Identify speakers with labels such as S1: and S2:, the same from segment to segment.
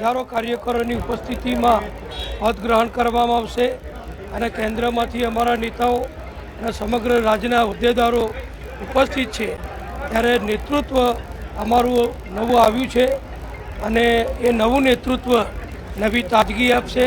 S1: હજારો કાર્યકરોની ઉપસ્થિતિમાં પદગ્રહણ કરવામાં આવશે અને કેન્દ્રમાંથી અમારા નેતાઓ અને સમગ્ર રાજ્યના હોદ્દેદારો ઉપસ્થિત છે. ત્યારે નેતૃત્વ અમારું નવું આવ્યું છે અને એ નવું નેતૃત્વ નવી તાજગી આપશે.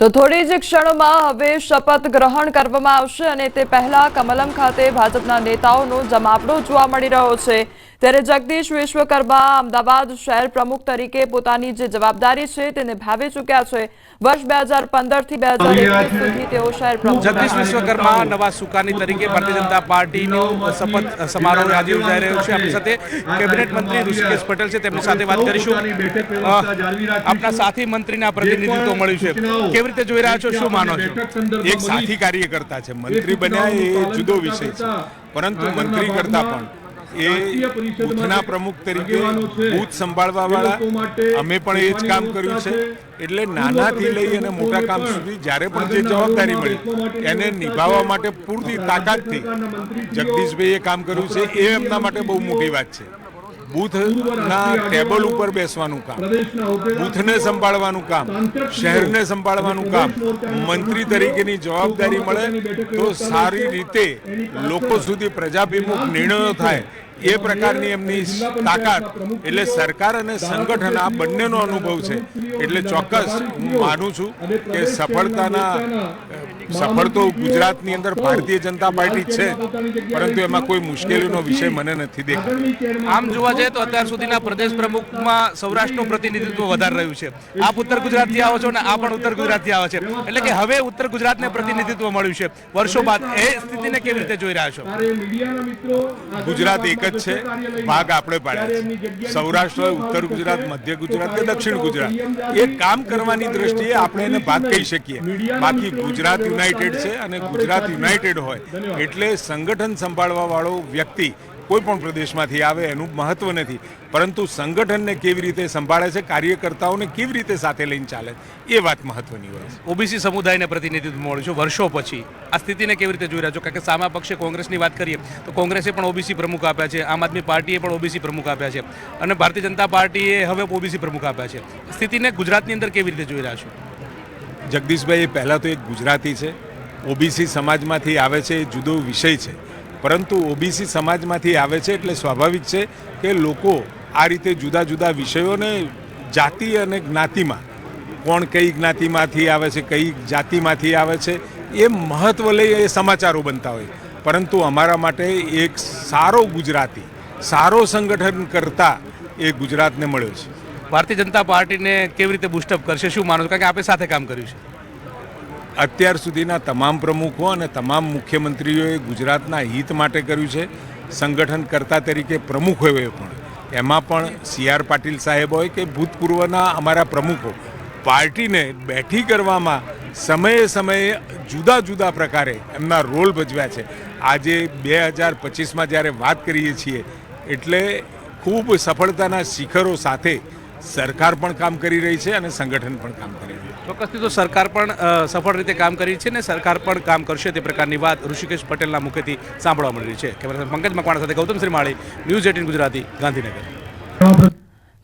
S2: તો થોડી જ ક્ષણોમાં હવે શપથ ગ્રહણ કરવામાં આવશે અને તે પહેલા કમલમ ખાતે ભાજપના નેતાઓનો જમાવડો જોવા મળી રહ્યો છે. ત્યારે જગદીશ વિશ્વકર્મા અમદાવાદ શહેર પ્રમુખ તરીકે પોતાની જે જવાબદારી છે તે નિભાવી ચૂક્યા છે. વર્ષ બે હજાર પંદરથી બે હજાર સુધી તેઓ શહેર પ્રમુખ
S3: જગદીશ વિશ્વકર્મા નવા સુકાની તરીકે ભારતીય જનતા પાર્ટીનો શપથ સમારોહ આજે યોજાઈ રહ્યો છે. આપણી સાથે કેબિનેટ મંત્રી ઋષિકેશ પટેલ છે. તેમની સાથે વાત કરીશું. આપણા આપના સાથી મંત્રીના પ્રતિનિધિત્વ મળ્યું છે. કેવી રીતે જોઈ રહ્યા છો? શું માનો છો?
S4: એક સાથી કાર્યકર્તા છે. મંત્રી બન્યા એ જુદો વિષય છે. પરંતુ મંત્રી કરતા પણ. એ બુથના પ્રમુખ તરીકે બુથ સંભાળવા વાળા અમે પણ એ જ કામ કર્યું છે. એટલે નાનાથી લઈ અને મોટા કામ સુધી જ્યારે પણ જે જવાબદારી મળી એને નિભાવવા માટે પૂરતી તાકાતથી જગદીશભાઈએ કામ કર્યું છે. એ એમના માટે બહુ મોટી વાત છે. બૂથના ટેબલ ઉપર બેસવાનું કામ બૂથને સંભાળવાનું કામ શહેરને સંભાળવાનું કામ મંત્રી તરીકેની જવાબદારી મળે તો સારી રીતે લોકો સુધી પ્રજાભિમુખ નિર્ણયો થાય. એ પ્રકારની એમની તાકાત એટલે સરકાર અને સંગઠન, આ બંનેનો અનુભવ છે. એટલે ચોક્કસ હું માનું છું કે સફળતાના સફળ તો ગુજરાતની અંદર ભારતીય જનતા પાર્ટી છે પરંતુ એમાં કોઈ મુશ્કેલીનો વિષય મને નથી દેખાતો.
S3: આમ જોવા જઈએ તો અત્યાર સુધીના પ્રદેશ પ્રમુખમાં સૌરાષ્ટ્રનું પ્રતિનિધિત્વ વધારે રહ્યું છે. આપ ઉત્તર ગુજરાતથી આવો છો અને આ પણ ઉત્તર ગુજરાતથી આવે છે. એટલે કે હવે ઉત્તર ગુજરાતને પ્રતિનિધિત્વ મળ્યું છે. વર્ષો બાદ એ સ્થિતિને કેવી રીતે જોઈ રહ્યા છો?
S4: ગુજરાત એક જ છે. ભાગ આપણે પાડ્યા છે. સૌરાષ્ટ્ર ઉત્તર ગુજરાત મધ્ય ગુજરાત કે દક્ષિણ ગુજરાત? એ કામ કરવાની દ્રષ્ટિએ આપણે એને ભાગ કહી શકીએ. બાકી ગુજરાત યુનાઇટેડ છે અને ગુજરાત યુનાઇટેડ હોય. એટલે સંગઠન સંભાળવા વાળો વ્યક્તિ કોઈ પણ પ્રદેશમાંથી આવે એનું મહત્વ નથી. પરંતુ સંગઠનને કેવી રીતે સંભાળે છે કાર્યકર્તાઓને કેવી રીતે સાથે લઈને ચાલે એ વાત મહત્વની હોય છે.
S3: ઓબીસી સમુદાયને પ્રતિનિધિત્વ મળ્યું છે. વર્ષો પછી આ સ્થિતિને કેવી રીતે જોઈ રહ્યા છો? કારણ કે સામા પક્ષે કોંગ્રેસની વાત કરીએ તો કોંગ્રેસે પણ ઓબીસી પ્રમુખ આપ્યા છે. આમ આદમી પાર્ટીએ પણ ઓબીસી પ્રમુખ આપ્યા છે. અને ભારતીય જનતા પાર્ટીએ હવે ઓબીસી પ્રમુખ આપ્યા છે. સ્થિતિને ગુજરાતની અંદર કેવી રીતે જોઈ રહ્યા છો?
S4: જગદીશભાઈ એ પહેલાં તો એક ગુજરાતી છે. ઓબીસી સમાજમાંથી આવે છે, એ જુદો વિષય છે. પરંતુ ઓબીસી સમાજમાંથી આવે છે એટલે સ્વાભાવિક છે કે લોકો આ રીતે જુદા જુદા વિષયોને જાતિ અને જ્ઞાતિમાં, કોણ કઈ જ્ઞાતિમાંથી આવે છે, કઈ જાતિમાંથી આવે છે, એ મહત્વ લઈ એ સમાચારો બનતા હોય. પરંતુ અમારા માટે એક સારો ગુજરાતી, સારો સંગઠન કરતા એ ગુજરાતને મળ્યો છે.
S3: ભારતીય જનતા પાર્ટીને કેવી રીતે બુસ્ટઅપ કરશે, શું માનો છો? કારણ કે આપણે સાથે કામ કર્યું છે.
S4: અત્યાર સુધીના તમામ પ્રમુખો અને તમામ મુખ્યમંત્રીઓએ ગુજરાતના હિત માટે કર્યું છે. સંગઠન કરતા તરીકે પ્રમુખોએ પણ. એમાં પણ સી આર પાટીલ સાહેબ હોય કે ભૂતપૂર્વના અમારા પ્રમુખો પાર્ટીને બેઠી કરવામાં સમયે સમયે જુદા જુદા પ્રકારે એમના રોલ ભજવ્યા છે. આજે બે હજાર પચીસમાં જ્યારે વાત કરીએ છીએ, એટલે ખૂબ સફળતાના શિખરો સાથે સરકાર પણ કામ કરી રહી છે અને સંગઠન પણ કામ કરી રહ્યું છે.
S3: ચોક્કસથી તો સરકાર પણ સફળ રીતે કામ કરી છે ને સરકાર પણ કામ કરશે તે પ્રકારની વાત ઋષિકેશ પટેલના મુખેથી સાંભળવા મળી રહી છે. કેમેરા પંકજ મકવાણા સાથે ગૌતમ શ્રીમાળી ન્યૂઝ એટીન ગુજરાતી ગાંધીનગર.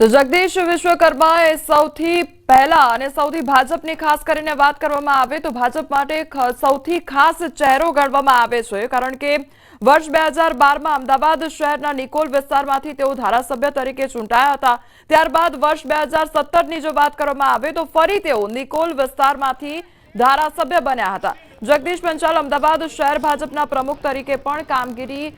S2: તો જગદીશ વિશ્વકર્મા એ સૌથી પહેલા અને સૌથી ભાજપની ખાસ કરીને વાત કરવામાં આવે તો ભાજપ માટે સૌથી ખાસ ચહેરો ગણવામાં આવે છે, કારણ કે વર્ષ બે હજાર બારમાં અમદાવાદ શહેરના નિકોલ વિસ્તારમાંથી તેઓ ધારાસભ્ય તરીકે ચૂંટાયા હતા. ત્યારબાદ વર્ષ બે હજાર સત્તરની જો વાત કરવામાં આવે તો ફરી તેઓ નિકોલ વિસ્તારમાંથી ધારાસભ્ય બન્યા હતા. જગદીશ પંચાલ અમદાવાદ શહેર ભાજપના પ્રમુખ તરીકે પણ કામગીરી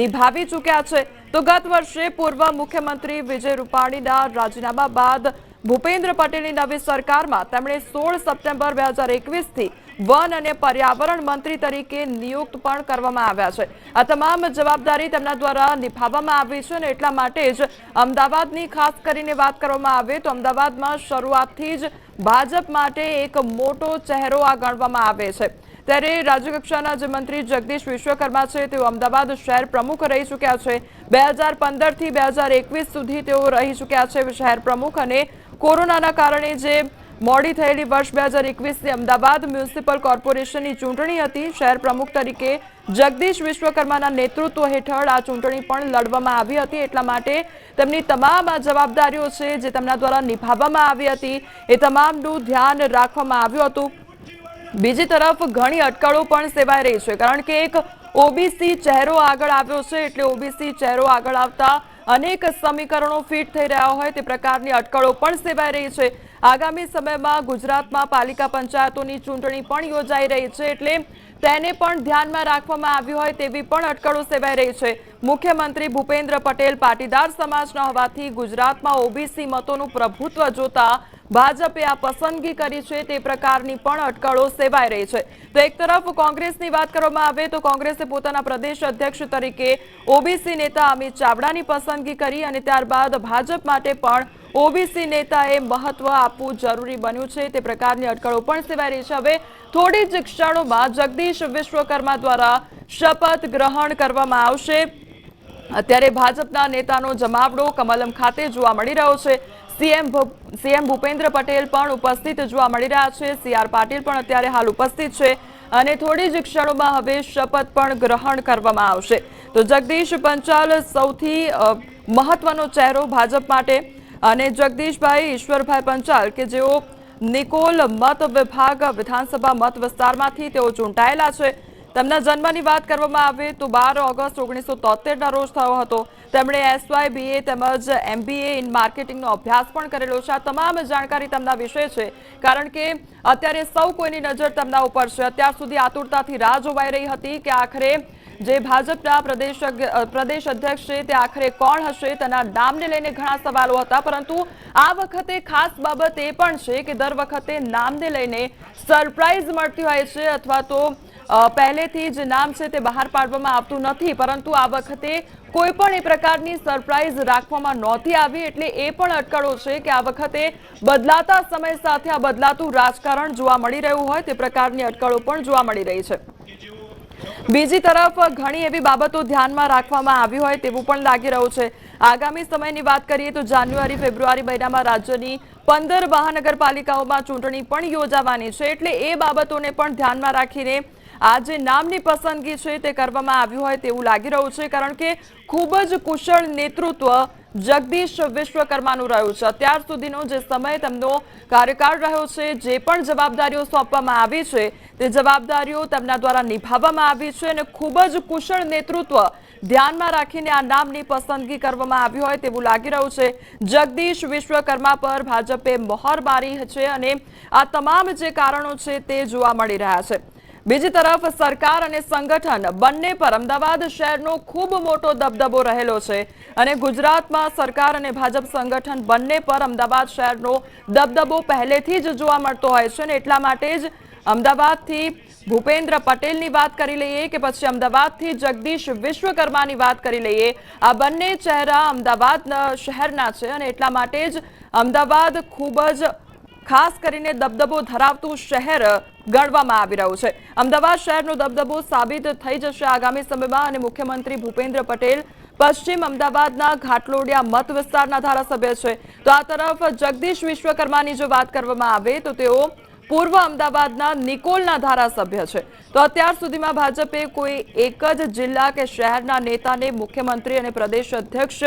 S2: નિભાવી ચૂક્યા છે. તો ગત વર્ષે પૂર્વ મુખ્યમંત્રી વિજય રૂપાણીના રાજીનામા બાદ ભૂપેન્દ્ર પટેલની નવી સરકારમાં તેમણે સોળ સપ્ટેમ્બર બે હજાર એકવીસથી વન અને પર્યાવરણ મંત્રી તરીકે નિયુક્ત પણ કરવામાં આવ્યા છે. આ તમામ જવાબદારી તેમના દ્વારા નિભાવવામાં આવી છે અને એટલા માટે જ અમદાવાદની ખાસ કરીને વાત કરવામાં આવે તો અમદાવાદમાં શરૂઆતથી જ ભાજપ માટે એક મોટો ચહેરો આ ગણવામાં આવે છે. ત્યારે રાજ્યકક્ષાના જે મંત્રી જગદીશ વિશ્વકર્મા છે, તેઓ અમદાવાદ શહેર પ્રમુખ રહી ચૂક્યા છે. બે હજાર પંદરથી બે હજાર એકવીસ સુધી તેઓ રહી ચૂક્યા છે શહેર પ્રમુખ અને કોરોનાના કારણે જે મોડી થયેલી વર્ષ બે હજાર એકવીસની અમદાવાદ મ્યુનિસિપલ કોર્પોરેશનની ચૂંટણી હતી, શહેર પ્રમુખ તરીકે જગદીશ વિશ્વકર્માના નેતૃત્વ હેઠળ આ ચૂંટણી પણ લડવામાં આવી હતી. એટલા માટે તેમની તમામ જવાબદારીઓ છે જે તેમના દ્વારા નિભાવવામાં આવી હતી, એ તમામનું ધ્યાન રાખવામાં આવ્યું હતું. બીજી તરફ ઘણી અટકળો પણ સેવાઈ રહી છે, કારણ કે એક ઓબીસી ચહેરો આગળ આવ્યો છે, એટલે ઓબીસી ચહેરો આગળ આવતા અનેક સમીકરણો ફિટ થઈ રહ્યા હોય તે પ્રકારની અટકળો પણ સેવાઈ રહી છે. આગામી સમયમાં ગુજરાતમાં પાલિકા પંચાયતોની ચૂંટણી પણ યોજાઈ રહી છે એટલે તેને પણ ધ્યાનમાં રાખવામાં આવ્યું હોય તેવી પણ અટકળો સેવાઈ રહી છે. મુખ્યમંત્રી ભૂપેન્દ્ર પટેલ પાટીદાર સમાજના હોવાથી ગુજરાતમાં ઓબીસી મતોનું પ્રભુત્વ જોતા ભાજપે આ પસંદગી કરી છે, તે પ્રકારની પણ અટકળો સેવાઈ રહી છે. તો એક તરફ કોંગ્રેસની વાત કરવામાં આવે તો કોંગ્રેસે પોતાના પ્રદેશ અધ્યક્ષ તરીકે ઓબીસી નેતા અમિત ચાવડાની પસંદગી કરી અને ત્યારબાદ ભાજપ માટે પણ ઓબીસી નેતાએ મહત્વ આપવું જરૂરી બન્યું છે. તે પ્રકારની અટકળો પણ સેવાઈ રહી છે. હવે થોડી જ ક્ષણોમાં જગદીશ વિશ્વકર્મા દ્વારા શપથ ગ્રહણ કરવામાં આવશે. અત્યારે ભાજપના નેતાનો જમાવડો કમલમ ખાતે જોવા મળી રહ્યો છે. સીએમ સીએમ ભૂપેન્દ્ર પટેલ પણ ઉપસ્થિત જોવા મળી રહ્યા છે. સીઆર પાટીલ પણ અત્યારે હાલ ઉપસ્થિત છે અને થોડી જ ક્ષણોમાં હવે શપથ પણ ગ્રહણ કરવામાં આવશે. તો જગદીશ પંચાલ સૌથી મહત્વનો ચહેરો ભાજપ માટે અને જગદીશભાઈ ઈશ્વરભાઈ પંચાલ કે જેઓ નિકોલ મત વિભાગ વિધાનસભા મત વિસ્તારમાંથી તેઓ ચૂંટાયેલા છે. તેમના જન્મની વાત કરવામાં આવે તો બાર ઓગસ્ટ ઓગણીસો તોતેરના રોજ થયો હતો. તેમણે એસવાય બીએ તેમજ એમબીએ ઇન માર્કેટિંગનો અભ્યાસ પણ કરેલો છે. આ તમામ જાણકારી તેમના વિશે છે. કારણ કે અત્યારે સૌ કોઈની નજર તેમના ઉપર છે. અત્યાર સુધી આતુરતાથી રાહ જોવાઈ રહી હતી કે આખરે જે ભાજપના પ્રદેશ પ્રદેશ અધ્યક્ષ છે તે આખરે કોણ હશે, તેના નામને લઈને ઘણા સવાલો હતા. પરંતુ આ વખતે ખાસ બાબત એ પણ છે કે દર વખતે નામને લઈને સરપ્રાઇઝ મળતી હોય છે અથવા તો પહેલેથી જ નામ છે તે બહાર પાડવામાં આવતું નથી. પરંતુ આ વખતે કોઈ પણ એ પ્રકારની સરપ્રાઇઝ રાખવામાં નહોતી આવી, એટલે એ પણ અટકળો છે કે આ વખતે બદલાતા સમય સાથે આ બદલાતું રાજકારણ જોવા મળી રહ્યું હોય, તે પ્રકારની અટકળો પણ જોવા મળી રહી છે. બીજી તરફ ઘણી એવી બાબતો ધ્યાનમાં રાખવામાં આવી હોય તેવું પણ લાગી રહ્યું છે. આગામી સમયની વાત કરીએ તો જાન્યુઆરી, ફેબ્રુઆરી મહિનામાં રાજ્યની પંદર મહાનગરપાલિકાઓમાં ચૂંટણી પણ યોજાવાની છે, એટલે એ બાબતોને પણ ધ્યાનમાં રાખીને આ જે નામની પસંદગી છે તે કરવામાં આવ્યું હોય તેવું લાગી રહ્યું છે, કારણ કે ખૂબ જ કુશળ નેતૃત્વ જગદીશ વિશ્વકર્માનું રહ્યું છે. અત્યાર સુધીનો જે સમય તેમનો કાર્યકાળ રહ્યો છે, જે પણ જવાબદારીઓ સોંપવામાં આવી છે, તે જવાબદારીઓ તેમના દ્વારા નિભાવવામાં આવી છે અને ખૂબ જ કુશળ નેતૃત્વ ધ્યાનમાં રાખીને આ નામની પસંદગી કરવામાં આવી હોય તેવું લાગી રહ્યું છે. જગદીશ વિશ્વકર્મા પર ભાજપે મહોર મારી છે અને આ તમામ જે કારણો છે તે જોવા મળી રહ્યા છે. બીજી તરફ સરકાર અને સંગઠન બંને પર અમદાવાદ શહેરનો ખૂબ મોટો દબદબો રહેલો છે અને ગુજરાતમાં સરકાર અને ભાજપ સંગઠન બંને પર અમદાવાદ શહેરનો દબદબો પહેલેથી જ જોવા મળતો હોય છે અને એટલા માટે જ અમદાવાદથી ભૂપેન્દ્ર પટેલની વાત કરી લઈએ કે પછી અમદાવાદથી જગદીશ વિશ્વકર્માની વાત કરી લઈએ. આ બંને ચહેરા અમદાવાદ શહેરના છે અને એટલા માટે જ અમદાવાદ ખૂબ જ ખાસ કરીને દબદબો ધરાવતું શહેર ગણવામાં આવી રહ્યું છે. અમદાવાદ શહેરનો દબદબો સાબિત થઈ જશે આગામી સમયમાં અને મુખ્યમંત્રી ભૂપેન્દ્ર પટેલ પશ્ચિમ અમદાવાદના ઘાટલોડિયા મત વિસ્તારના ધારાસભ્ય છે. તો આ તરફ જગદીશ વિશ્વકર્માની જો વાત કરવામાં આવે તો તેઓ પૂર્વ અમદાવાદના નિકોલના ધારાસભ્ય છે. તો અત્યાર સુધીમાં ભાજપે કોઈ એક જ જિલ્લા કે શહેરના નેતાને મુખ્યમંત્રી અને પ્રદેશ અધ્યક્ષ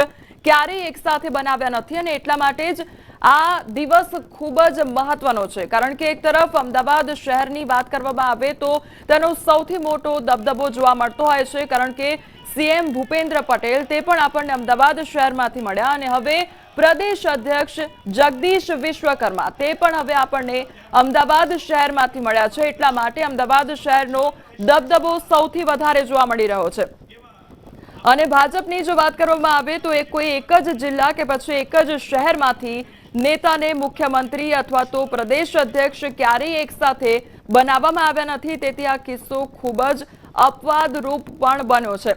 S2: ક્યારેય એક સાથે બનાવ્યા નથી અને એટલા માટે જ આ દિવસ ખૂબ જ મહત્વનો છે. કારણ કે એક તરફ અમદાવાદ શહેરની વાત કરવામાં આવે તો તેનો સૌથી મોટો દબદબો જોવા મળતો હોય છે. કારણ કે સીએમ ભૂપેન્દ્ર પટેલ તે પણ આપણને અમદાવાદ શહેરમાંથી મળ્યા અને હવે પ્રદેશ અધ્યક્ષ જગદીશ વિશ્વકર્મા તે પણ હવે આપણને અમદાવાદ શહેરમાંથી મળ્યા છે. એટલા માટે અમદાવાદ શહેરનો દબદબો સૌથી વધારે જોવા મળી રહ્યો છે. અને ભાજપની જો વાત કરવામાં આવે તો એ કોઈ એક જ જિલ્લા કે પછી એક જ શહેરમાંથી નેતાને મુખ્યમંત્રી અથવા તો પ્રદેશ અધ્યક્ષ ક્યારેય એક સાથે બનાવવામાં આવ્યા નથી. તેથી આ કિસ્સો ખૂબ જ અપવાદરૂપ પણ બન્યો છે.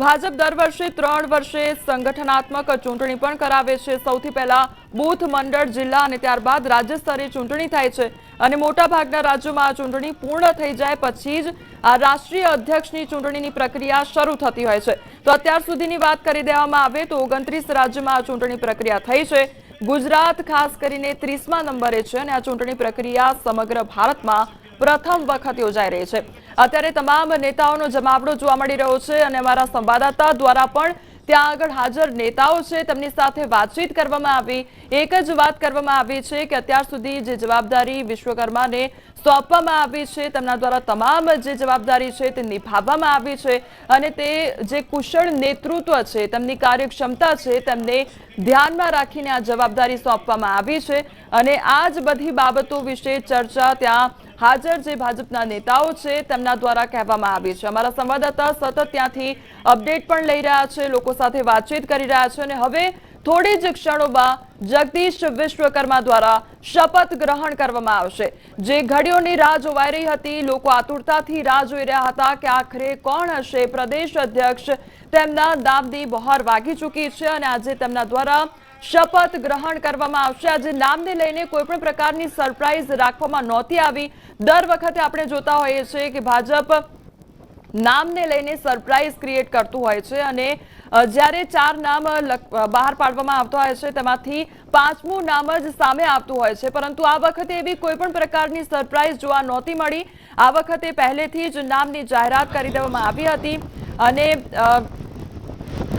S2: ભાજપ દર વર્ષે ત્રણ વર્ષે સંગઠનાત્મક ચૂંટણી પણ કરાવે છે. સૌથી પહેલા બૂથ, મંડળ, જિલ્લા અને ત્યારબાદ રાજ્ય સ્તરે ચૂંટણી થાય છે. અને મોટાભાગના રાજ્યોમાં આ ચૂંટણી પૂર્ણ થઈ જાય પછી જ આ રાષ્ટ્રીય અધ્યક્ષની ચૂંટણીની પ્રક્રિયા શરૂ થતી હોય છે. તો અત્યાર સુધીની વાત કરી દેવામાં આવે તો ઓગણત્રીસ રાજ્યમાં આ ચૂંટણી પ્રક્રિયા થઈ છે. ગુજરાત ખાસ કરીને ત્રીસમા નંબરે છે અને આ ચૂંટણી પ્રક્રિયા સમગ્ર ભારતમાં પ્રથમ વખત યોજાઈ રહી છે. અત્યારે તમામ નેતાઓનો જમાવડો જોવા મળી રહ્યો છે અને અમારા સંવાદદાતા દ્વારા પણ ત્યાં આગળ હાજર નેતાઓ છે, તેમની સાથે વાતચીત કરવામાં આવી. એક જ વાત કરવામાં આવી છે કે અત્યાર સુધી જે જવાબદારી વિશ્વકર્માને સોંપવામાં આવી છે, તેમના દ્વારા તમામ જે જવાબદારી છે તે નિભાવવામાં આવી છે અને તે જે કુશળ નેતૃત્વ છે, તેમની કાર્યક્ષમતા છે, તેમને ધ્યાનમાં રાખીને આ જવાબદારી સોંપવામાં આવી છે. અને આ જ બધી બાબતો વિશે ચર્ચા ત્યાં હાજર જે ભાજપના નેતાઓ છે તેમના દ્વારા કહેવામાં આવી છે. અમારા સંવાદદાતા સતત ત્યાંથી અપડેટ પણ લઈ રહ્યા છે, લોકો સાથે વાતચીત કરી રહ્યા છે અને હવે થોડી જ ક્ષણોમાં જગદીશ વિશ્વકર્મા દ્વારા શપથ ગ્રહણ કરવામાં આવશે. જે ઘડીઓની રાહ જોવાઈ રહી હતી, લોકો આતુરતાથી રાહ જોઈ રહ્યા હતા કે આખરે કોણ હશે? પ્રદેશ અધ્યક્ષ તેમના નામની બહાર વાગી ચૂકી છે અને આજે તેમના દ્વારા શપથ ગ્રહણ કરવામાં આવશે. આજે નામને લઈને કોઈપણ પ્રકારની સરપ્રાઇઝ રાખવામાં નહોતી આવી. દર વખતે આપણે જોતા હોઈએ છીએ કે ભાજપ નામને લઈને સરપ્રાઇઝ ક્રિએટ કરતું હોય છે અને જ્યારે ચાર નામ બહાર પાડવામાં આવતા હોય છે, તેમાંથી પાંચમું નામ જ સામે આવતું હોય છે. પરંતુ આ વખતે એવી કોઈપણ પ્રકારની સરપ્રાઇઝ જોવા નહોતી મળી. આ વખતે પહેલેથી જ નામની જાહેરાત કરી દેવામાં આવી હતી. અને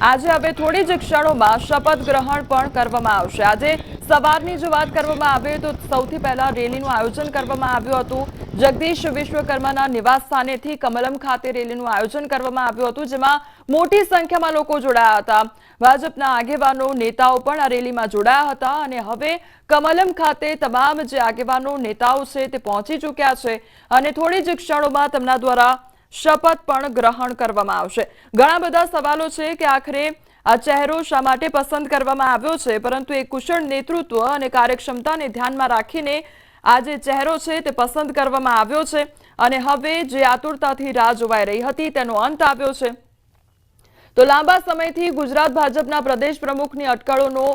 S2: આજે હવે થોડી જ ક્ષણોમાં શપથ ગ્રહણ પણ કરવામાં આવશે. આજે સવારની જો વાત કરવામાં આવે તો સૌથી પહેલા રેલીનું આયોજન કરવામાં આવ્યું હતું. જગદીશ વિશ્વકર્માના નિવાસ સ્થાનેથી કમલમ ખાતે રેલીનું આયોજન કરવામાં આવ્યું હતું, જેમાં મોટી સંખ્યામાં લોકો જોડાયા હતા. ભાજપના આગેવાનો, નેતાઓ પણ આ રેલીમાં જોડાયા હતા અને હવે કમલમ ખાતે તમામ જે આગેવાનો, નેતાઓ છે તે પહોંચી ચૂક્યા છે. અને થોડી જ ક્ષણોમાં તેમના દ્વારા શપથ પણ ગ્રહણ કરવામાં આવશે. ઘણા બધા સવાલો છે કે આખરે આ ચહેરો શા માટે પસંદ કરવામાં આવ્યો છે, પરંતુ એ કુશળ નેતૃત્વ અને કાર્યક્ષમતાને ધ્યાનમાં રાખીને આ જે ચહેરો છે તે પસંદ કરવામાં આવ્યો છે અને હવે જે આતુરતાથી રાહ જોવાઈ રહી હતી તેનો અંત આવ્યો છે. તો લાંબા સમયથી ગુજરાત ભાજપના પ્રદેશ પ્રમુખની અટકળોનો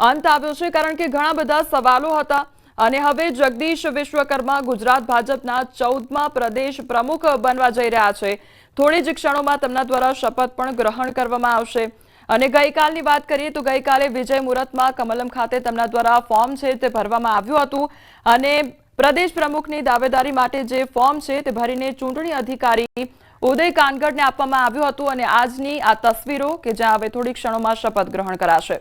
S2: અંત આવ્યો છે, કારણ કે ઘણા બધા સવાલો હતા. અને હવે જગદીશ વિશ્વકર્મા ગુજરાત ભાજપના ચૌદમા પ્રદેશ પ્રમુખ બનવા જઈ રહ્યા છે. થોડી જ ક્ષણોમાં તેમના દ્વારા શપથ પણ ગ્રહણ કરવામાં આવશે. અને ગઈકાલની વાત કરીએ તો ગઈકાલે વિજય મુહૂર્તમાં કમલમ ખાતે તેમના દ્વારા ફોર્મ છે તે ભરવામાં આવ્યું હતું. અને પ્રદેશ પ્રમુખની દાવેદારી માટે જે ફોર્મ છે તે ભરીને ચૂંટણી અધિકારી ઉદય કાનગડને આપવામાં આવ્યું હતું. અને આજની આ તસવીરો કે જ્યાં હવે થોડી ક્ષણોમાં શપથ ગ્રહણ કરાશે.